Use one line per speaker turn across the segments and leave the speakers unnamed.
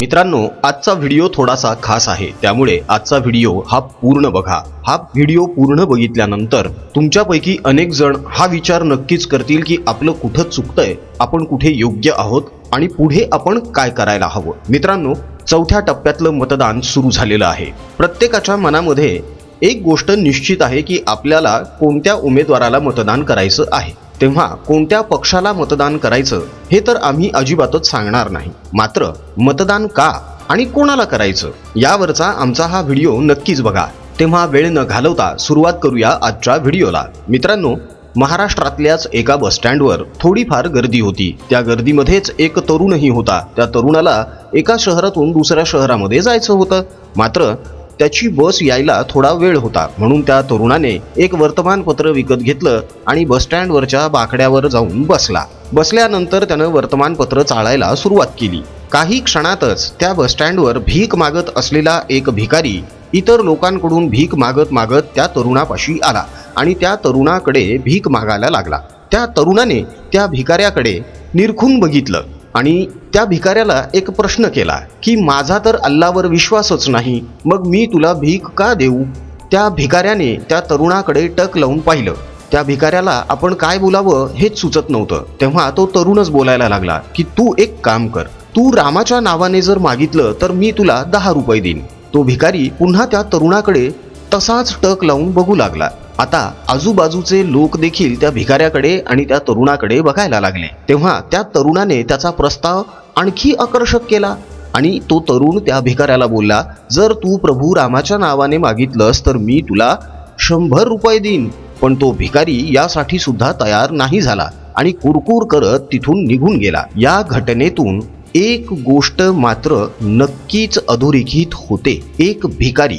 मित्रांनो आजचा व्हिडिओ थोडासा खास आहे. त्यामुळे आजचा व्हिडिओ हा पूर्ण बघा. हा व्हिडिओ पूर्ण बघितल्यानंतर तुमच्यापैकी अनेक जण हा विचार नक्कीच करतील की आपलं कुठं चुकतंय आपण कुठे योग्य आहोत आणि पुढे आपण काय करायला हवं. मित्रांनो चौथ्या टप्प्यातलं मतदान सुरू झालेलं आहे. प्रत्येकाच्या मनामध्ये एक गोष्ट निश्चित आहे की आपल्याला कोणत्या उमेदवाराला मतदान करायचं आहे. तेव्हा कोणत्या पक्षाला मतदान करायचं हे तर आम्ही अजिबातच सांगणार नाही. मात्र मतदान का आणि कोणाला करायचं यावरचा आमचा हा व्हिडिओ नक्कीच बघा. तेव्हा वेळ न घालवता सुरुवात करूया आजच्या व्हिडिओला. मित्रांनो महाराष्ट्रातल्याच एका बसस्टँडवर थोडीफार गर्दी होती. त्या गर्दीमध्येच एक तरुणही होता. त्या तरुणाला एका शहरातून दुसऱ्या शहरामध्ये जायचं होतं. मात्र त्याची बस यायला थोडा वेळ होता. म्हणून त्या तरुणाने एक वर्तमानपत्र विकत घेतलं आणि बसस्टँडवरच्या बाकड्यावर जाऊन बसला. बसल्यानंतर त्यानं वर्तमानपत्र चाळायला सुरुवात केली. काही क्षणातच त्या बसस्टँडवर भीक मागत असलेला एक भिकारी इतर लोकांकडून भीक मागत मागत त्या तरुणापाशी आला आणि त्या तरुणाकडे भीक मागायला लागला. त्या तरुणाने त्या भिकाऱ्याकडे निरखून बघितलं. आणि त्या भिकाऱ्याला एक प्रश्न केला की माझा तर अल्लावर विश्वासच नाही मग मी तुला भीक का देऊ? त्या भिकाऱ्याने त्या तरुणाकडे टक लावून पाहिलं. त्या भिकाऱ्याला आपण काय बोलावं हेच सुचत नव्हतं. तेव्हा तो तरुणच बोलायला लागला की तू एक काम कर तू रामाच्या नावाने जर मागितलं तर मी तुला दहा रुपये देईन. तो भिकारी पुन्हा त्या तरुणाकडे तसाच टक लावून बघू लागला. आता आजूबाजूचे लोक देखील त्या भिकाऱ्याकडे आणि त्या तरुणाकडे बघायला लागले. तेव्हा त्या तरुणाने त्याचा प्रस्ताव आणखी आकर्षक केला आणि तो तरुण त्या भिकाऱ्याला बोलला जर तू प्रभू रामाच्या नावाने मागितलंस तर मी तुला शंभर रुपये देईन. पण तो भिकारी यासाठी सुद्धा तयार नाही झाला आणि कुरकुर करत तिथून निघून गेला. या घटनेतून एक गोष्ट मात्र नक्कीच अधोरेखित होते. एक भिकारी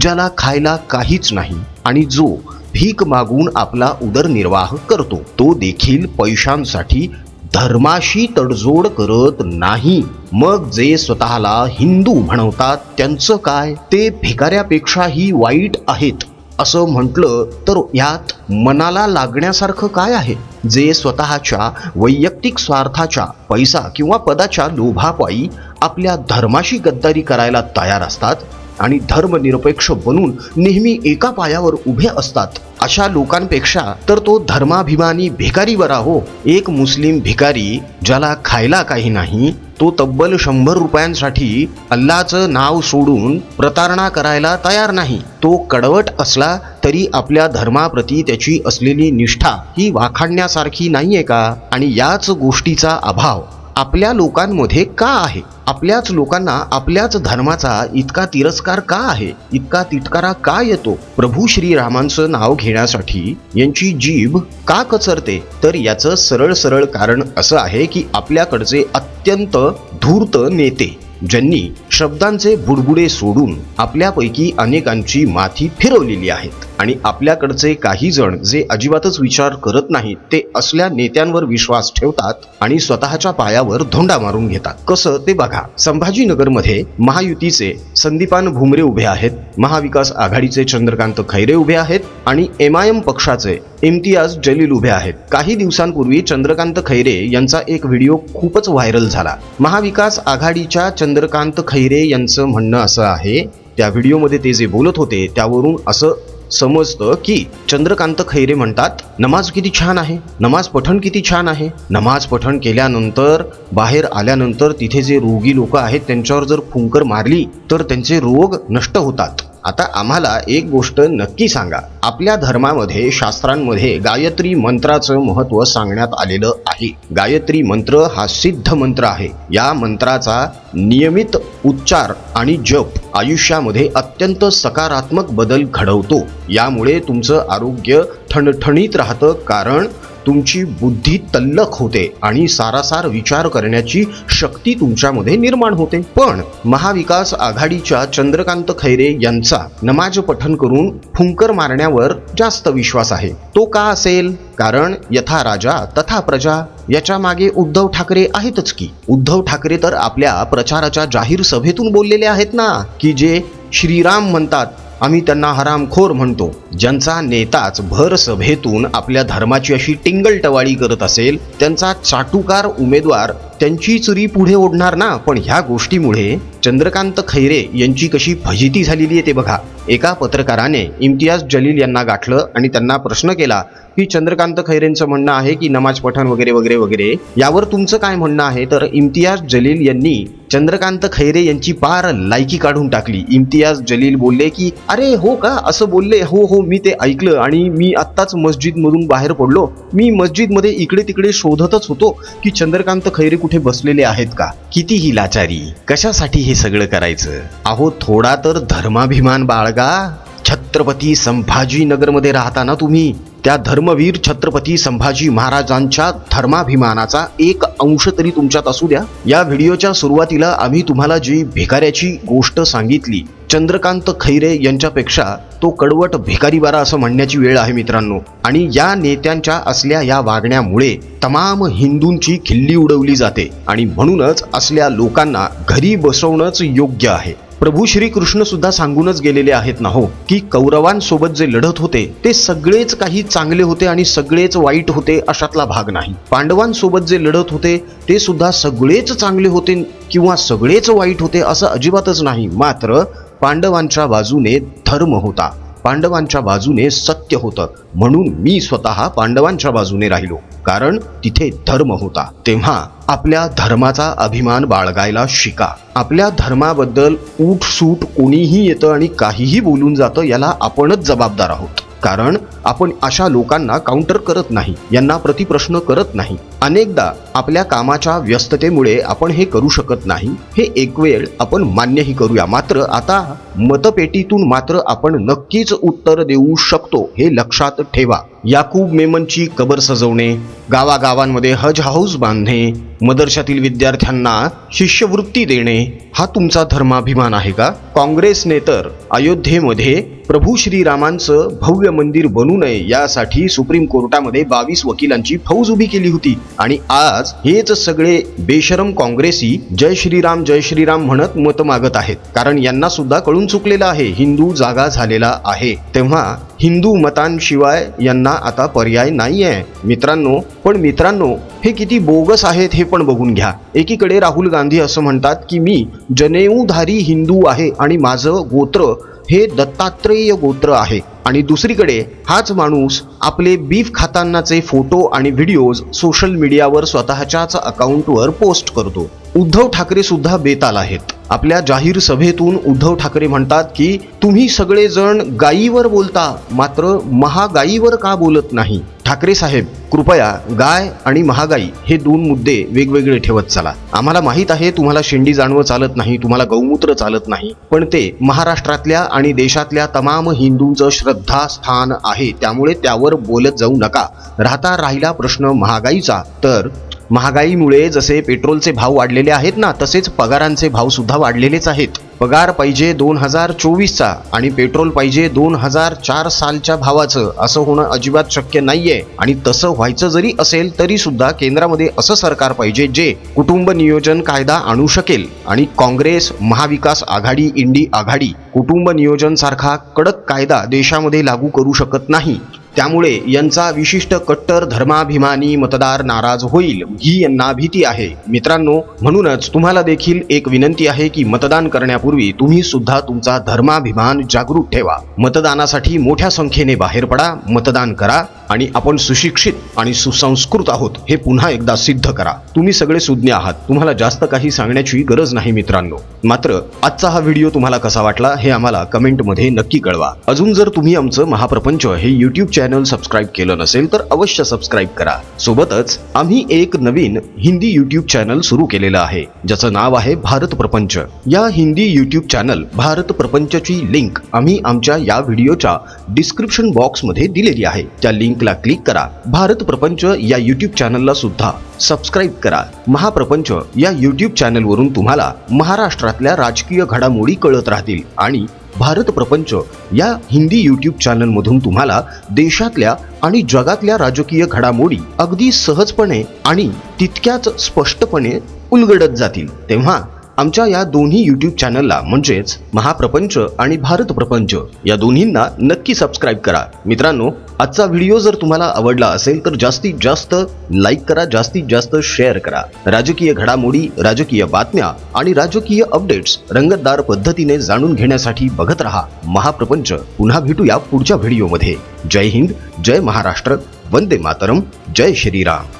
ज्याला खायला काहीच नाही आणि जो भीक मागून आपला उदरनिर्वाह करतो तो देखील पैशांसाठी धर्माशी तडजोड करत नाही. मग जे स्वतःला हिंदू म्हणवतात त्यांचं काय? ते भिकाऱ्यापेक्षाही वाईट आहेत. असं म्हटलं तर यात मनाला लागण्यासारखं काय आहे? जे स्वतःच्या वैयक्तिक स्वार्थाच्या पैसा किंवा पदाच्या लोभापायी आपल्या धर्माशी गद्दारी करायला तयार असतात आणि धर्मनिरपेक्ष बनून नेहमी एका पायावर उभे असतात. अशा लोकांपेक्षा तर तो धर्माभिमानी भिकारी बरा हो एक मुस्लिम भिकारी ज्याला खायला काही नाही तो तब्बल शंभर रुपयांसाठी अल्लाचं नाव सोडून प्रतारणा करायला तयार नाही. तो कडवट असला तरी आपल्या धर्माप्रती त्याची असलेली निष्ठा ही वाखाणण्यासारखी नाहीये का? आणि याच गोष्टीचा अभाव आपल्या लोकांमध्ये का आहे? आपल्याच लोकांना आपल्याच धर्माचा इतका तिरस्कार का आहे? इतका तिटकारा का येतो? प्रभू श्रीरामांचं नाव घेण्यासाठी यांची जीभ का कचरते? तर याचं सरळ सरळ कारण असं आहे की आपल्याकडचे अत्यंत धूर्त नेते ज्यांनी शब्दांचे बुडबुडे सोडून आपल्यापैकी अनेकांची माथी फिरवलेली आहेत. आणि आपल्याकडचे काही जण जे अजिबातच विचार करत नाहीत ते असल्या नेत्यांवर विश्वास ठेवतात आणि स्वतःच्या पायावर धोंडा मारून घेतात. कसं ते बघा. संभाजीनगरमध्ये महायुतीचे संदीपान भुमरे उभे आहेत महाविकास आघाडीचे चंद्रकांत खैरे उभे आहेत आणि एम आय एम पक्षाचे इम्तियाज जलील उभे आहेत. काही दिवसांपूर्वी चंद्रकांत खैरे यांचा एक व्हिडिओ खूपच व्हायरल झाला. महाविकास आघाडीच्या चंद्रकांत खैरे यांचं म्हणणं असं आहे त्या व्हिडिओमध्ये ते जे बोलत होते त्यावरून असं समजतं की चंद्रकांत खैरे म्हणतात नमाज किती छान आहे नमाज पठण किती छान आहे. नमाज पठण केल्यानंतर बाहेर आल्यानंतर तिथे जे रोगी लोक आहेत त्यांच्यावर जर फुंकर मारली तर त्यांचे रोग नष्ट होतात. आता आम्हाला एक गोष्ट नक्की सांगा. आपल्या धर्मामध्ये शास्त्रांमध्ये गायत्री मंत्राचं महत्त्व सांगण्यात आलेलं आहे. गायत्री मंत्र हा सिद्ध मंत्र आहे. या मंत्राचा नियमित उच्चार आणि जप आयुष्यामध्ये अत्यंत सकारात्मक बदल घडवतो. यामुळे तुमचं आरोग्य ठणठणीत राहतं. कारण तुमची बुद्धी तल्लख होते आणि सारासार विचार करण्याची शक्ती तुमच्यामध्ये निर्माण होते. पण महाविकास आघाडीच्या चंद्रकांत खैरे यांचा नमाज पठन करून फुंकर मारण्यावर जास्त विश्वास आहे. तो का असेल? कारण यथा राजा तथा प्रजा याच्या मागे उद्धव ठाकरे आहेतच की. उद्धव ठाकरे तर आपल्या प्रचाराच्या जाहीर सभेतून बोललेले आहेत ना? की जे श्रीराम म्हणतात आम्ही त्यांना हरामखोर म्हणतो. ज्यांचा नेताच भर सभेतून आपल्या धर्माची अशी टिंगल टवाळी करत असेल त्यांचा चाटुकार उमेदवार त्यांची चुरी पुढे ओढणार ना पण ह्या गोष्टीमुळे चंद्रकांत खैरे यांची कशी फजिती झालेली आहे ते बघा. एका पत्रकाराने इम्तियाज जलील यांना गाठलं आणि त्यांना प्रश्न केला की चंद्रकांत खैरेंचं म्हणणं आहे की नमाज पठण वगैरे वगैरे वगैरे यावर तुमचं काय म्हणणं आहे? तर इम्तियाज जलील यांनी चंद्रकांत खैरे यांची पार लायकी काढून टाकली. इम्तियाज जलील बोलले की अरे हो का? असं बोलले. हो हो मी ते ऐकलं आणि मी आत्ताच मस्जिदमधून बाहेर पडलो. मी मस्जिदमध्ये इकडे तिकडे शोधतच होतो की चंद्रकांत खैरे कुठे कुठे बसलेले आहेत का? किती ही लाचारी. कशासाठी हे सगळं करायचं? अहो थोडा तर धर्माभिमान बाळगा. छत्रपती संभाजीनगरमध्ये राहता ना तुम्ही? त्या धर्मवीर छत्रपती संभाजी महाराजांच्या धर्माभिमानाचा एक अंश तरी तुमच्यात असू द्या. या व्हिडिओच्या सुरुवातीला आम्ही तुम्हाला जी भिकाऱ्याची गोष्ट सांगितली चंद्रकांत खैरे यांच्यापेक्षा तो कडवट भिकारी बारा असं म्हणण्याची वेळ आहे मित्रांनो. आणि या नेत्यांच्या असल्या या वागण्यामुळे तमाम हिंदूंची खिल्ली उडवली जाते. आणि म्हणूनच असल्या लोकांना घरी बसवणंच योग्य आहे. प्रभू श्रीकृष्ण सुद्धा सांगूनच गेलेले आहेत ना हो की कौरवांसोबत जे लढत होते ते सगळेच काही चांगले होते आणि सगळेच वाईट होते अशातला भाग नाही. पांडवांसोबत जे लढत होते ते सुद्धा सगळेच चांगले होते किंवा सगळेच वाईट होते असं अजिबातच नाही मात्र पांडवांच्या बाजूने धर्म होता. पांडवांच्या बाजूने सत्य होतं. म्हणून मी स्वतः पांडवांच्या बाजूने राहिलो. कारण तिथे धर्म होता. तेव्हा आपल्या धर्माचा अभिमान बाळगायला शिका. आपल्या धर्माबद्दल सूट कोणीही येतं आणि काहीही बोलून जातं याला आपणच जबाबदार आहोत. कारण आपण अशा लोकांना काउंटर करत नाही. यांना प्रतिप्रश्न करत नाही. अनेकदा आपल्या कामाच्या व्यस्ततेमुळे आपण हे करू शकत नाही. हे एक वेळ आपण मान्यही करूया मात्र आता मतपेटीतून मात्र आपण नक्कीच उत्तर देऊ शकतो हे लक्षात ठेवा. याकूब मेमनची कबर सजवणे गावागावांमध्ये हज हाऊस बांधणे मदरशातील विद्यार्थ्यांना शिष्यवृत्ती देणे हा तुमचा धर्माभिमान आहे का? काँग्रेसने तर अयोध्येमध्ये प्रभू श्रीरामांचं भव्य मंदिर बनू नये यासाठी सुप्रीम कोर्टामध्ये बावीस वकिलांची फौज उभी केली होती. आणि आज हेच सगळे बेशरम काँग्रेसी जय श्रीराम जय श्रीराम म्हणत मत मागत आहेत. कारण यांना सुद्धा कळून चुकलेलं आहे हिंदू जागा झालेला आहे. तेव्हा हिंदू मतांशिवाय यांना आता पर्याय नाही आहे मित्रांनो पण मित्रांनो हे किती बोगस आहेत हे पण बघून घ्या. एकीकडे राहुल गांधी असं म्हणतात की मी जनेऊधारी हिंदू आहे आणि माझं गोत्र हे दत्तात्रेय गोत्र आहे. आणि दुसरीकडे हाच माणूस आपले बीफ खातानाचे फोटो आणि व्हिडिओज सोशल मीडियावर स्वतःच्याच अकाउंटवर पोस्ट करतो. उद्धव ठाकरे सुद्धा बेताल आहेत. आपल्या जाहीर सभेतून उद्धव ठाकरे म्हणतात की तुम्ही सगळेजण गायीवर बोलता मात्र महागाईवर का बोलत नाही? ठाकरे साहेब कृपया गाय आणि महागाई हे दोन मुद्दे वेगवेगळे ठेवत चला. आम्हाला माहीत आहे तुम्हाला शेंडी जाणवं चालत नाही तुम्हाला गौमूत्र चालत नाही पण ते महाराष्ट्रातल्या आणि देशातल्या तमाम हिंदूंचं श्रद्धास्थान आहे त्यामुळे त्यावर बोलत जाऊ नका. राहता राहिला प्रश्न महागाईचा तर महागाईमुळे जसे पेट्रोलचे भाव वाढलेले आहेत ना तसेच पगारांचे भाव सुद्धा वाढलेलेच आहेत. पगार पाहिजे दोन हजार चोवीसचा आणि पेट्रोल पाहिजे दोन हजार चार सालच्या भावाचं असं होणं अजिबात शक्य नाहीये. आणि तसं व्हायचं जरी असेल तरी सुद्धा केंद्रामध्ये असं सरकार पाहिजे जे कुटुंब नियोजन कायदा आणू शकेल. आणि काँग्रेस महाविकास आघाडी इंडी आघाडी कुटुंब नियोजन सारखा कडक कायदा देशामध्ये लागू करू शकत नाही. त्यामुळे यांचा विशिष्ट कट्टर धर्माभिमानी मतदार नाराज होईल ही यांना भीती आहे. मित्रांनो म्हणूनच तुम्हाला देखील एक विनंती आहे की मतदान करण्यापूर्वी तुम्ही सुद्धा तुमचा धर्माभिमान जागृत ठेवा. मतदानासाठी मोठ्या संख्येने बाहेर पडा मतदान करा आणि आपण सुशिक्षित आणि सुसंस्कृत आहोत हे पुन्हा एकदा सिद्ध करा. तुम्ही सगळे सुज्ञ आहात. तुम्हाला जास्त काही सांगण्याची गरज नाही मित्रांनो. मात्र आजचा हा व्हिडिओ तुम्हाला कसा वाटला हे आम्हाला कमेंटमध्ये नक्की कळवा. अजून जर तुम्ही आमचं महाप्रपंच हे युट्यूब चॅनल सबस्क्राईब केलं नसेल तर अवश्य सबस्क्राईब करा. सोबतच आम्ही एक नवीन हिंदी युट्यूब चॅनल सुरू केलेलं आहे ज्याचं नाव आहे भारत प्रपंच. या हिंदी युट्यूब चॅनल भारत प्रपंचची लिंक आम्ही आमच्या या व्हिडिओच्या डिस्क्रिप्शन बॉक्समध्ये दिलेली आहे. त्या लिंकला क्लिक करा. भारत प्रपंच या युट्यूब चॅनलला सुद्धा सबस्क्राईब करा. महाप्रपंच या युट्यूब चॅनलवरून तुम्हाला महाराष्ट्रातल्या राजकीय घडामोडी कळत राहतील आणि भारत प्रपंच या हिंदी यूट्यूब चॅनलमधून तुम्हाला देशातल्या आणि जगातल्या राजकीय घडामोडी अगदी सहजपणे आणि तितक्याच स्पष्टपणे उलगडत जातील. तेव्हा आमच्या या दोन्ही यूट्यूब चॅनलला म्हणजेच महाप्रपंच आणि भारत प्रपंच या दोन्हींना नक्की सबस्क्राईब करा. मित्रांनो आजचा व्हिडिओ जर तुम्हाला आवडला असेल तर जास्तीत जास्त लाईक करा जास्तीत जास्त शेअर करा. राजकीय घडामोडी राजकीय बातम्या आणि राजकीय अपडेट्स रंगतदार पद्धतीने जाणून घेण्यासाठी बघत रहा महाप्रपंच. पुन्हा भेटूया पुढच्या व्हिडिओमध्ये जय हिंद जय महाराष्ट्र वंदे मातरम जय श्रीराम.